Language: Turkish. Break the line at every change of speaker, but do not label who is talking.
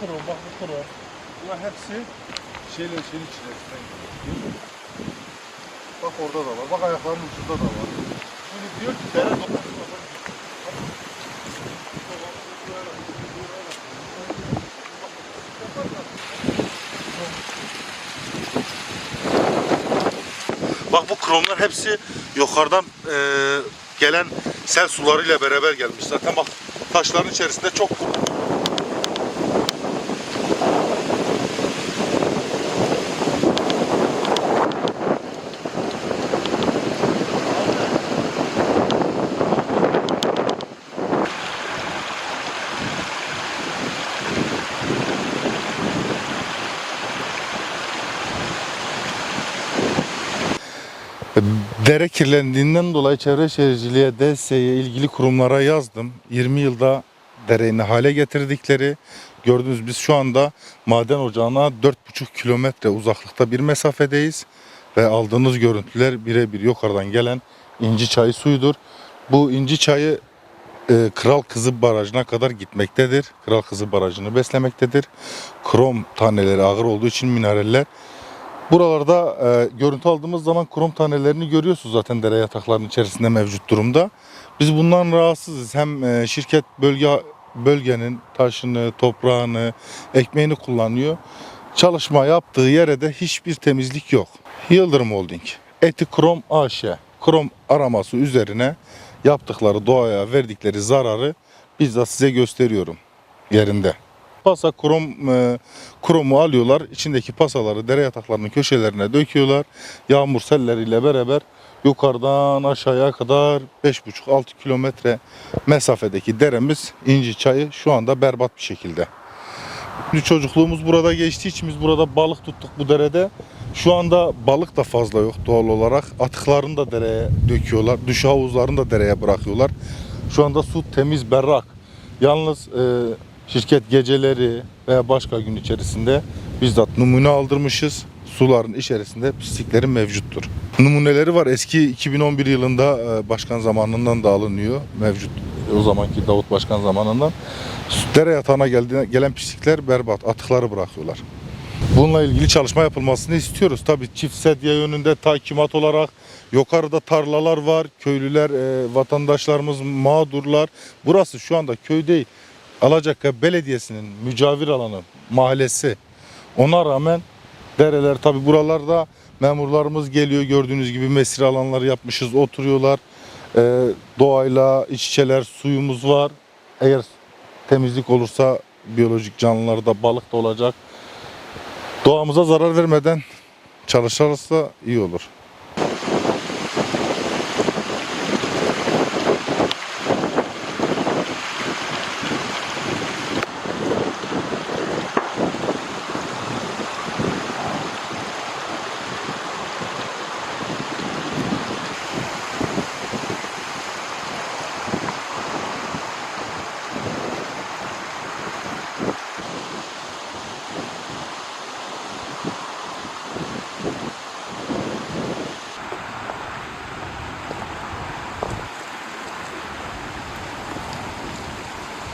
kuru, bak bu kuru. Bunlar hepsi şeyle şeyin içerisinden geliyor. Bak orada da var. Bak ayaklarının ucunda da var. Şimdi diyor ki dere. Bak bu kromlar hepsi yukarıdan e, gelen sel sularıyla beraber gelmiş. Zaten bak taşların içerisinde çok kuru. Dere kirlendiğinden dolayı Çevre Şehirciliğe, DSE'ye ilgili kurumlara yazdım. 20 yılda dereyi hale getirdikleri. Gördüğünüz biz şu anda maden ocağına 4,5 kilometre uzaklıkta bir mesafedeyiz. Ve aldığınız görüntüler birebir yukarıdan gelen inci çayı suyudur. Bu inci çayı e, Kral Kızı Barajı'na kadar gitmektedir. Kral Kızı Barajı'nı beslemektedir. Krom taneleri ağır olduğu için mineraller Buralarda e, görüntü aldığımız zaman krom tanelerini görüyorsunuz zaten dere yataklarının içerisinde mevcut durumda. Biz bundan rahatsızız. Hem e, şirket bölge bölgenin taşını, toprağını, ekmeğini kullanıyor. Çalışma yaptığı yere de hiçbir temizlik yok. Yıldırım Holding, Eti Krom AŞ, krom araması üzerine yaptıkları doğaya verdikleri zararı bizzat size gösteriyorum yerinde. Pasa krom e, kromu alıyorlar. içindeki pasaları dere yataklarının köşelerine döküyorlar. Yağmur selleriyle beraber yukarıdan aşağıya kadar 5,5-6 kilometre mesafedeki deremiz İnci Çayı şu anda berbat bir şekilde. Şimdi çocukluğumuz burada geçtiği için biz burada balık tuttuk bu derede. Şu anda balık da fazla yok doğal olarak. Atıklarını da dereye döküyorlar. Duş havuzlarını da dereye bırakıyorlar. Şu anda su temiz berrak. Yalnız e, şirket geceleri veya başka gün içerisinde bizzat numune aldırmışız. Suların içerisinde pisliklerin mevcuttur. Numuneleri var. Eski 2011 yılında e, başkan zamanından da alınıyor. Mevcut o zamanki Davut Başkan zamanından. Dere yatağına geldiğine, gelen pislikler berbat. Atıkları bırakıyorlar. Bununla ilgili çalışma yapılmasını istiyoruz. Tabii çift sedye yönünde takimat olarak yukarıda tarlalar var. Köylüler, e, vatandaşlarımız mağdurlar. Burası şu anda köy değil. Alacakka Belediyesi'nin mücavir alanı, mahallesi. Ona rağmen dereler tabii buralarda memurlarımız geliyor gördüğünüz gibi mesire alanları yapmışız oturuyorlar. Ee, doğayla iç içeler suyumuz var. Eğer temizlik olursa biyolojik canlılarda balık da olacak. Doğamıza zarar vermeden çalışırsa iyi olur.